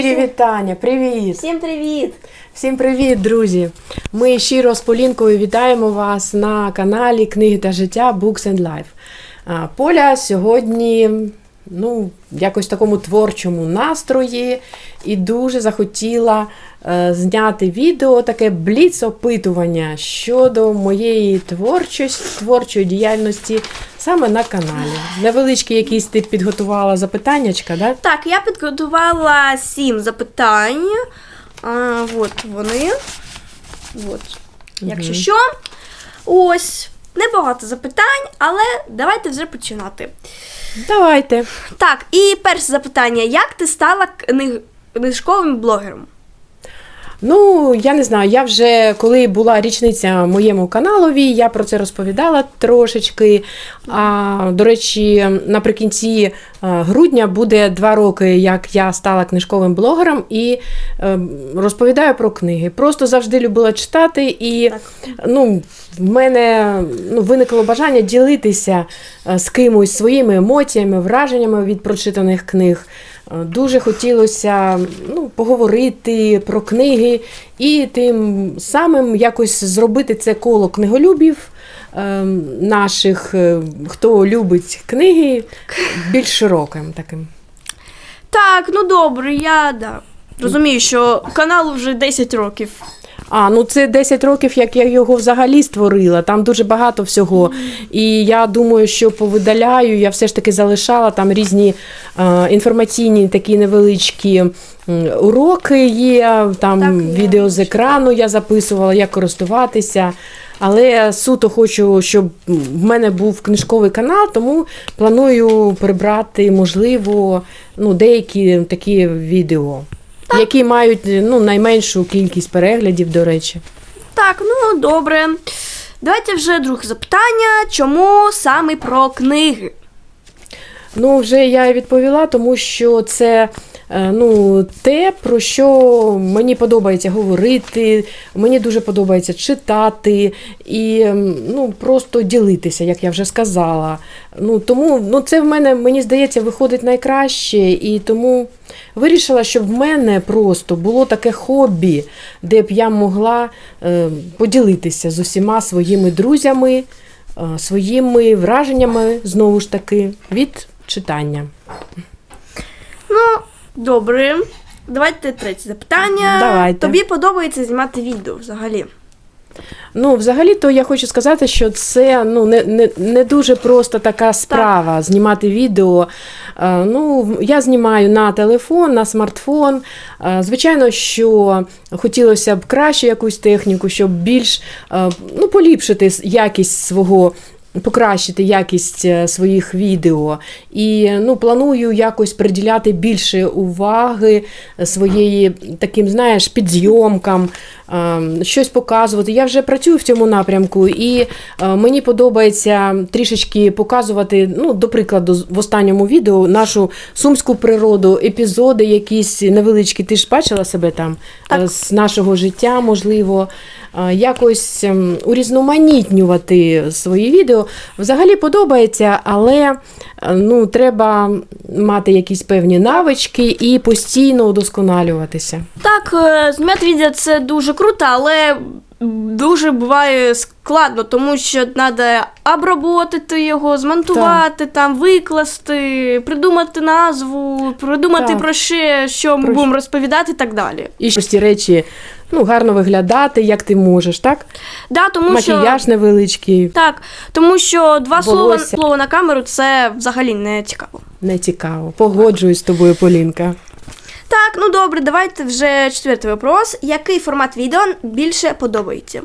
Щирі вітання, привіт! Всім привіт! Всім привіт, друзі! Ми щиро з Полінкою вітаємо вас на каналі Книги та життя Books and Life. Поля сьогодні ну, якось в такому творчому настрої і дуже захотіла е, зняти відео, таке бліц-опитування щодо моєї творчості, творчої діяльності саме на каналі. Невеличкі якісь ти підготувала запитаннячка, да? Так, я підготувала сім запитань. А, от вони. От. Якщо що. Ось. Небагато запитань, але давайте вже починати. Давайте. Так, і перше запитання: як ти стала книг- книжковим блогером? Ну, я не знаю, я вже коли була річниця моєму каналові, я про це розповідала трошечки. А, до речі, наприкінці е, грудня буде два роки, як я стала книжковим блогером і е, розповідаю про книги. Просто завжди любила читати, і ну, в мене ну, виникло бажання ділитися е, з кимось своїми емоціями, враженнями від прочитаних книг. Дуже хотілося ну, поговорити про книги і тим самим якось зробити це коло книголюбів е, наших, е, хто любить книги, більш широким таким. Так, ну добре, я да. Розумію, що каналу вже 10 років. А, ну це 10 років, як я його взагалі створила. Там дуже багато всього. І я думаю, що повидаляю, я все ж таки залишала там різні е, інформаційні такі невеличкі уроки є, там Так, відео з екрану я записувала, як користуватися. Але суто хочу, щоб в мене був книжковий канал, тому планую прибрати, можливо, ну, деякі такі відео, які мають ну, найменшу кількість переглядів, до речі. Так, ну добре. Давайте вже друге запитання. Чому саме про книги? Ну, вже я відповіла, тому що це е, ну, те, про що мені подобається говорити, мені дуже подобається читати і ну, просто ділитися, як я вже сказала. Ну, тому ну, це в мене, мені здається, виходить найкраще, і тому вирішила, щоб в мене просто було таке хобі, де б я могла е, поділитися з усіма своїми друзями, е, своїми враженнями, знову ж таки, від читання. Добре. Давайте третє запитання. Давайте. Тобі подобається знімати відео взагалі? Ну, взагалі-то я хочу сказати, що це ну, не, не, не дуже просто така справа знімати відео. Е, Ну, я знімаю на телефон, на смартфон. Е, Звичайно, що хотілося б краще якусь техніку, щоб більш е, ну, поліпшити якість свого. Покращити якість е, своїх відео і ну планую якось приділяти більше уваги своєї таким, знаєш, підзйомкам, е, щось показувати. Я вже працюю в цьому напрямку, і е, мені подобається трішечки показувати, ну, до прикладу, в останньому відео нашу сумську природу, епізоди якісь невеличкі. Ти ж бачила себе там Так. е, з нашого життя, можливо, е, якось ем, урізноманітнювати свої відео. Взагалі подобається, але е, ну, треба мати якісь певні навички і постійно удосконалюватися. Так, е, знімати відео це дуже круто, але дуже буває складно, тому що треба обработати його, змонтувати, там, викласти, придумати назву, придумати Так. про ще, що ми Про будемо розповідати і так далі. І щось ті речі ну, гарно виглядати, як ти можеш, так? Да, тому Макіяж що, невеличкий, так, тому що два слова, Волосся. слова на камеру це взагалі не цікаво. не цікаво. Погоджуюсь з тобою, Полінка. Так, ну добре, давайте вже четвертий вопрос. Який формат відео більше подобається?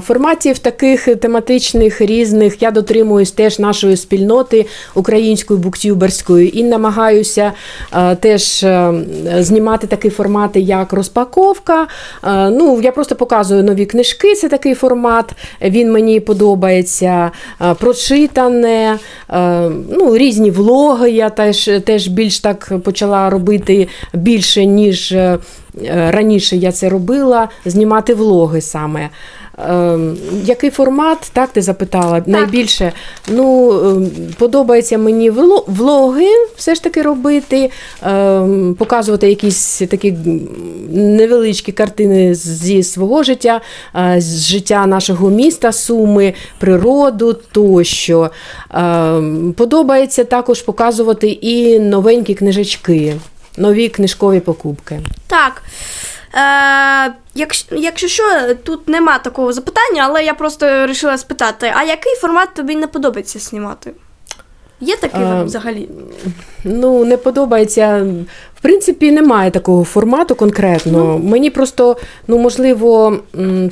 Форматів таких тематичних різних я дотримуюсь теж нашої спільноти української буктюберської і намагаюся теж знімати такі формати, як розпаковка. Ну, я просто показую нові книжки. Це такий формат. Він мені подобається. Прочитане, ну, різні влоги. Я теж, теж більш так почала робити більше, ніж е, раніше я це робила, знімати влоги саме. Ем, Який формат, так ти запитала? Найбільше ну, ем, подобається мені вло- влоги все ж таки робити, ем, показувати якісь такі невеличкі картини зі свого життя, е, з життя нашого міста, Суми, природу тощо. Подобається також показувати і новенькі книжечки, нові книжкові покупки. Так. Е, якщо, якщо що, тут нема такого запитання, але я просто вирішила спитати: а який формат тобі не подобається знімати? Є такий Е, взагалі? Ну, не подобається. В принципі, немає такого формату конкретно. Мені просто, ну можливо,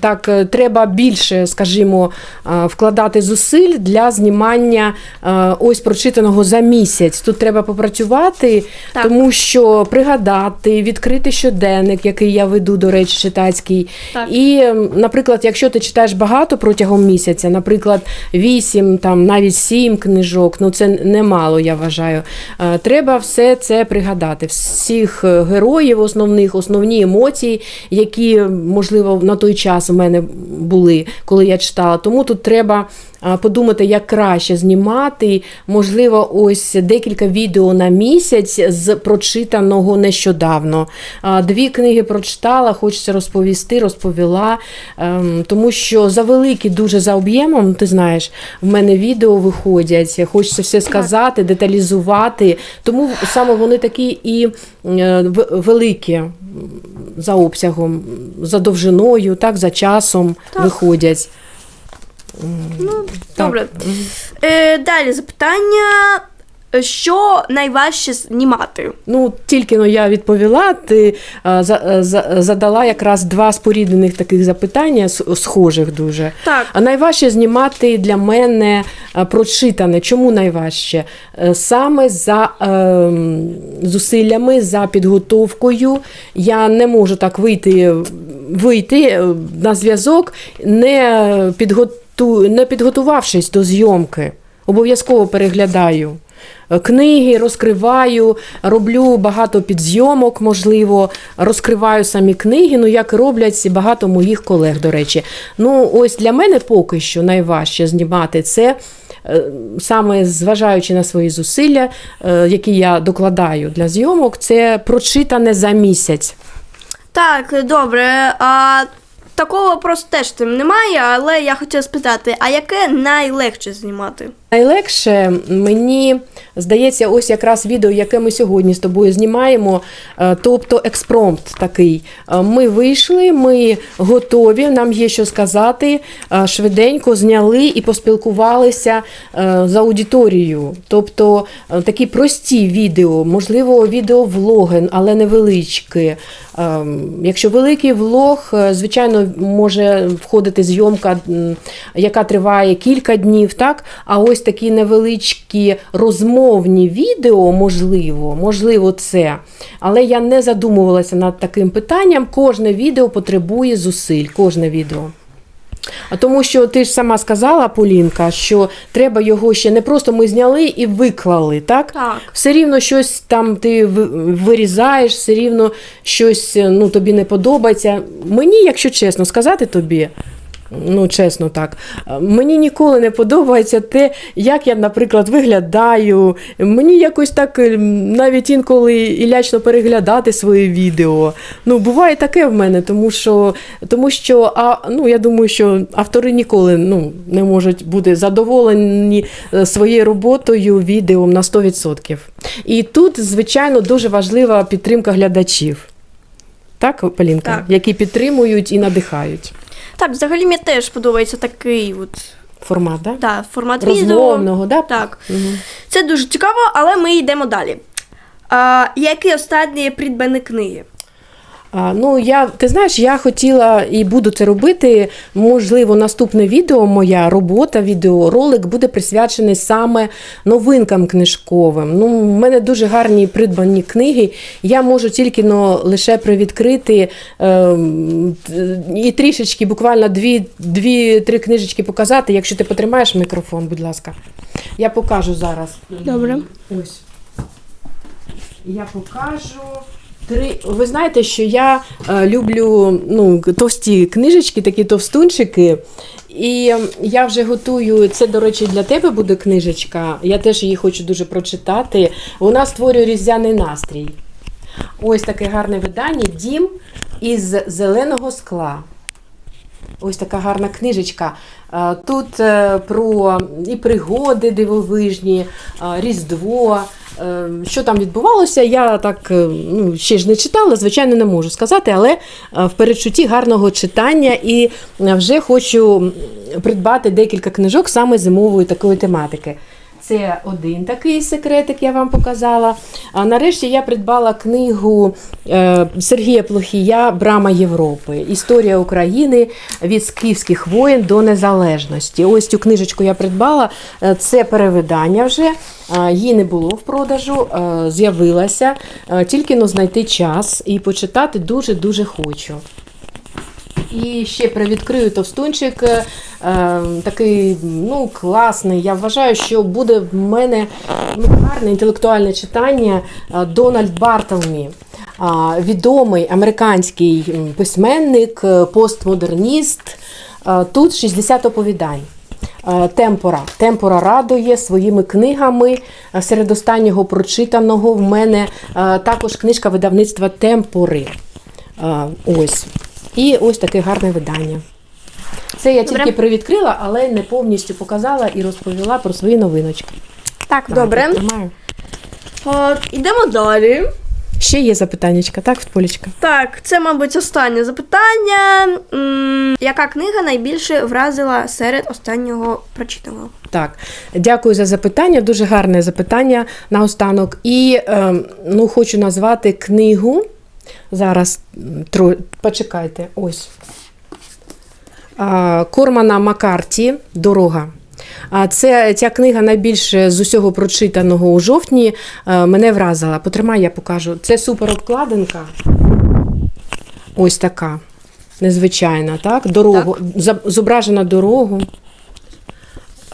так е, треба більше, скажімо, е, вкладати зусиль для знімання е, ось прочитаного за місяць. Тут треба попрацювати, Так. тому що пригадати, відкрити щоденник, який я веду, до речі, читацький. Так. І, наприклад, якщо ти читаєш багато протягом місяця, наприклад, 8, там навіть 7 книжок, ну це немало, я вважаю. Треба все це пригадати, всіх е, героїв, основних, основні емоції, які, можливо, на той час у мене були, коли я читала. Тому тут треба подумати, як краще знімати. Можливо, ось декілька відео на місяць з прочитаного нещодавно. Дві книги прочитала, хочеться розповісти, розповіла. Ем, Тому що завеликі дуже за об'ємом, ти знаєш, в мене відео виходять, хочеться все сказати, деталізувати. Тому саме вони такі і е, великі за обсягом, за довжиною, так, за часом Так. виходять. Ну, добре. Е, далі запитання. Що найважче знімати? Ну, тільки но я відповіла, ти а, за, е, за, задала якраз два споріднених таких запитання, схожих дуже. Так. А найважче знімати для мене е, прочитане. Чому найважче? Е, Саме за ем, зусиллями, за підготовкою. Я не можу так вийти, вийти е, на зв'язок, не, підготу, не підготувавшись до зйомки. Обов'язково переглядаю. Книги розкриваю, роблю багато підзйомок, можливо, розкриваю самі книги, ну як роблять багато моїх колег, до речі. Ну, ось для мене поки що найважче знімати це. е, Саме зважаючи на свої зусилля, е, які я докладаю для зйомок, це прочитане за місяць. Так, добре. А, такого просто теж тим немає, але я хотіла спитати, а яке найлегше знімати? Найлегше мені здається, ось якраз відео, яке ми сьогодні з тобою знімаємо, е, тобто експромт такий. Е, Ми вийшли, ми готові, нам є що сказати. е, Швиденько зняли і поспілкувалися з аудиторією. Тобто такі прості відео, можливо, відеовлоги, але невеличкі. Якщо великий влог, звичайно, може входити зйомка, яка триває кілька днів, так? А ось такі невеличкі розмовні відео, можливо, можливо, це. Але я не задумувалася над таким питанням. Кожне відео потребує зусиль, кожне відео. А тому що ти ж сама сказала, Полінка, що треба його ще не просто ми зняли і виклали, так? Так. Все рівно щось там ти вирізаєш, все рівно щось ну, тобі не подобається. Мені, якщо чесно сказати тобі, ну чесно так, мені ніколи не подобається те, як я, наприклад, виглядаю. Мені якось так е, навіть інколи і лячно переглядати свої відео. Ну, буває таке в мене, тому що, тому що а, ну, я думаю, що автори ніколи ну, не можуть бути задоволені е, своєю роботою, відео на 100%. І тут, звичайно, дуже важлива підтримка глядачів. Так, Полінка? Так. Які підтримують і надихають. Так, взагалі мені теж подобається такий от, Формат, да? да, формат відео. Розмовного, да? Так. Мгм. Це дуже цікаво, але ми йдемо далі. А, які останні придбані книги? Ну, я, ти знаєш, я хотіла і буду це робити. Можливо, наступне відео, моя робота, відеоролик буде присвячений саме новинкам книжковим. Ну, в мене дуже гарні придбані книги. Я можу тільки но, лише привідкрити е, і трішечки, буквально дві- дві-три книжечки показати. Якщо ти потримаєш мікрофон, будь ласка. Я покажу зараз. Добре. Ось. Я покажу. Три. Ви знаєте, що я е, люблю ну, товсті книжечки, такі товстунчики. І я вже готую. Це, до речі, для тебе буде книжечка. Я теж її хочу дуже прочитати. Вона створює різдвяний настрій. Ось таке гарне видання Дім із зеленого скла. Ось така гарна книжечка. Е, Тут е, про і пригоди дивовижні, е, Різдво. Е, Що там відбувалося, я так е, ну, ще ж не читала, звичайно, не можу сказати, але е, в передчутті гарного читання і е, вже хочу придбати декілька книжок саме зимової такої тематики. Це один такий секретик, я вам показала. А нарешті я придбала книгу е, Сергія Плохія Брама Європи. Історія України від скіфських воєн до незалежності. Ось цю книжечку я придбала. Е, Це перевидання вже. Е, Її не було в продажу, з'явилася. Тільки но знайти час і почитати дуже-дуже хочу. І ще привідкрию товстунчик, такий ну, класний. Я вважаю, що буде в мене ну, гарне інтелектуальне читання е, Дональд Бартелмі. Відомий американський письменник, е, постмодерніст. Е, Тут 60 оповідань. Темпора. Темпора радує своїми книгами. Серед останнього прочитаного в мене також книжка видавництва Темпори. Ось. І ось таке гарне видання. Це я Добре. тільки привідкрила, але не повністю показала і розповіла про свої новиночки. Так, добре. тримаю. От, ідемо далі. Ще є запитаннячка, так, Полічка? Так, це, мабуть, останнє запитання. М, Яка книга найбільше вразила серед останнього прочитаного? Так, дякую за запитання. Дуже гарне запитання наостанок. І ем, ну, хочу назвати книгу. Зараз тро... почекайте, ось. Кормана Маккарті Дорога. Це ця книга найбільше з усього прочитаного у жовтні е, мене вразила. Потримай, я покажу. Це супер обкладинка. Ось така. Незвичайна, так? Дорогу. За- Зображена дорогу.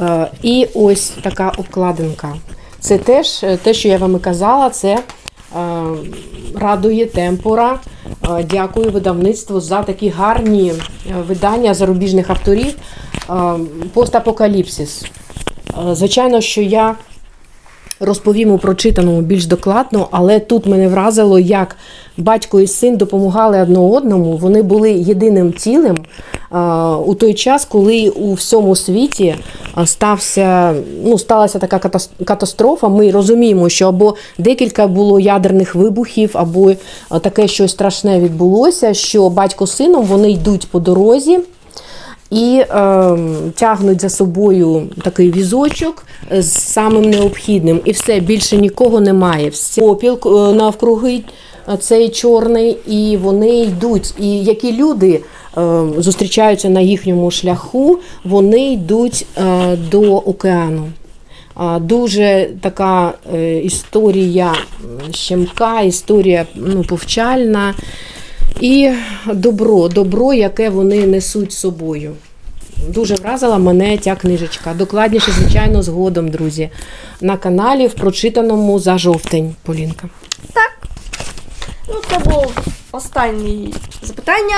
Е, І ось така обкладинка. Це теж е, те, що я вам і казала, це радує темпора. Е, Дякую видавництву за такі гарні е, видання зарубіжних авторів. Е, Постапокаліпсис. Е, Звичайно, що я розповім у прочитаному більш докладно, але тут мене вразило, як батько і син допомагали одне одному. Вони були єдиним цілим у той час, коли у всьому світі стався, ну, сталася така катас- катастрофа. Ми розуміємо, що або декілька було ядерних вибухів, або таке щось страшне відбулося, що батько з сином вони йдуть по дорозі і е, тягнуть за собою такий візочок з самим необхідним. І все, більше нікого немає. Всі попіл е, навкруги цей чорний, і вони йдуть. І які люди зустрічаються на їхньому шляху, вони йдуть е, до океану. Дуже така е, історія щемка, історія ну, повчальна. І добро, добро, яке вони несуть з собою. Дуже вразила мене ця книжечка. Докладніше, звичайно, згодом, друзі. На каналі в прочитаному за жовтень, Полінка. Ну, це було останнє запитання.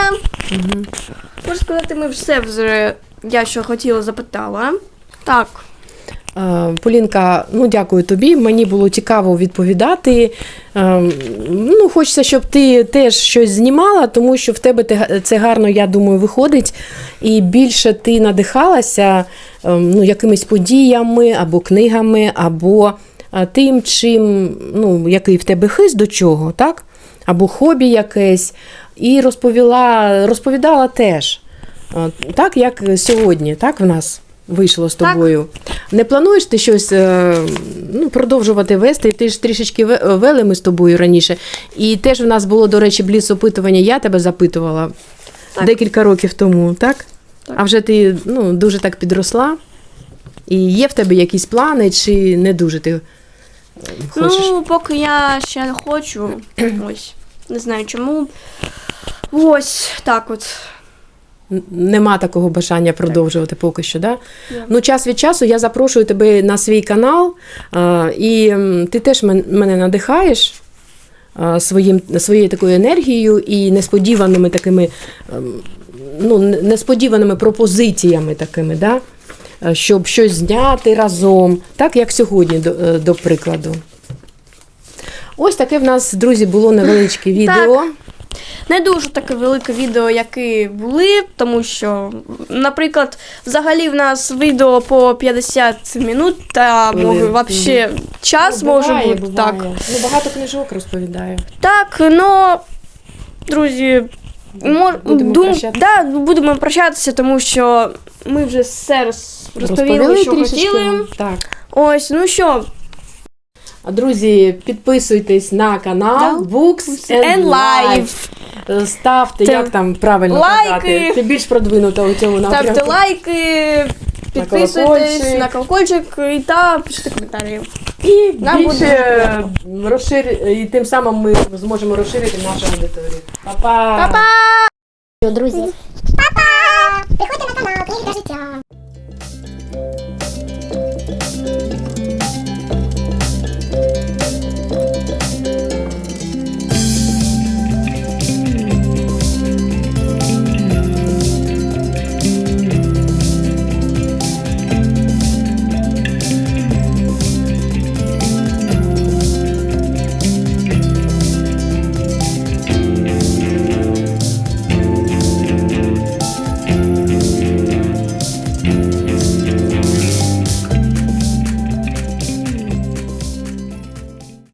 Можна сказати, ми все вже я що хотіла запитала. Так. Е, Полінка, ну дякую тобі. Мені було цікаво відповідати. Е, Ну, хочеться, щоб ти теж щось знімала, тому що в тебе це гарно, я думаю, виходить. І більше ти надихалася е, ну, якимись подіями або книгами, або тим, чим, ну, який в тебе хист до чого, так? Або хобі якесь. І розповіла, розповідала теж. Е, Так, як сьогодні, так в нас вийшло з Так. тобою. Не плануєш ти щось е, ну, продовжувати вести? Ти ж трішечки вели ми з тобою раніше. І теж в нас було, до речі, бліц опитування, я тебе запитувала Так. декілька років тому, так? Так. А вже ти ну, дуже так підросла. І є в тебе якісь плани, чи не дуже ти хочеш? Ну, поки я ще не хочу. Ось. Не знаю чому. Ось так от. Нема такого бажання продовжувати поки що, да? Ні. Ну, час від часу я запрошую тебе на свій канал, а, і ти теж мене надихаєш. своїм, своєю такою енергією і несподіваними такими, ем, ну, несподіваними пропозиціями такими, да? Е, щоб щось зняти разом, так як сьогодні, до, е, до прикладу. Ось таке в нас, друзі, було невеличке відео. Не дуже таке велике відео, які були, тому що, наприклад, взагалі в нас відео по 50 минут, та може вообще час Ну, може бути буває. так. Ну, багато книжок розповідаю. Так, ну, друзі, Будемо дум, прощатися. да, будемо прощатися, тому що ми вже все роз, розповіли, Розповіли що трішечки хотіли. Так. Ось, ну що, А, Друзі, підписуйтесь на канал Да. Books and, and Life. live. Е, Ставте, Та- як там правильно Лайки. казати. Ти більш продвинута у цьому напрямку. Ставте лайки, підписуйтесь колокольчик. на колокольчик і та пишіть коментарі. І Нам більше буде розшир... і тим самим ми зможемо розширити нашу аудиторію. Па-па! Па-па! Друзі. Па-па! життя. Приходьте на канал Книги до життя.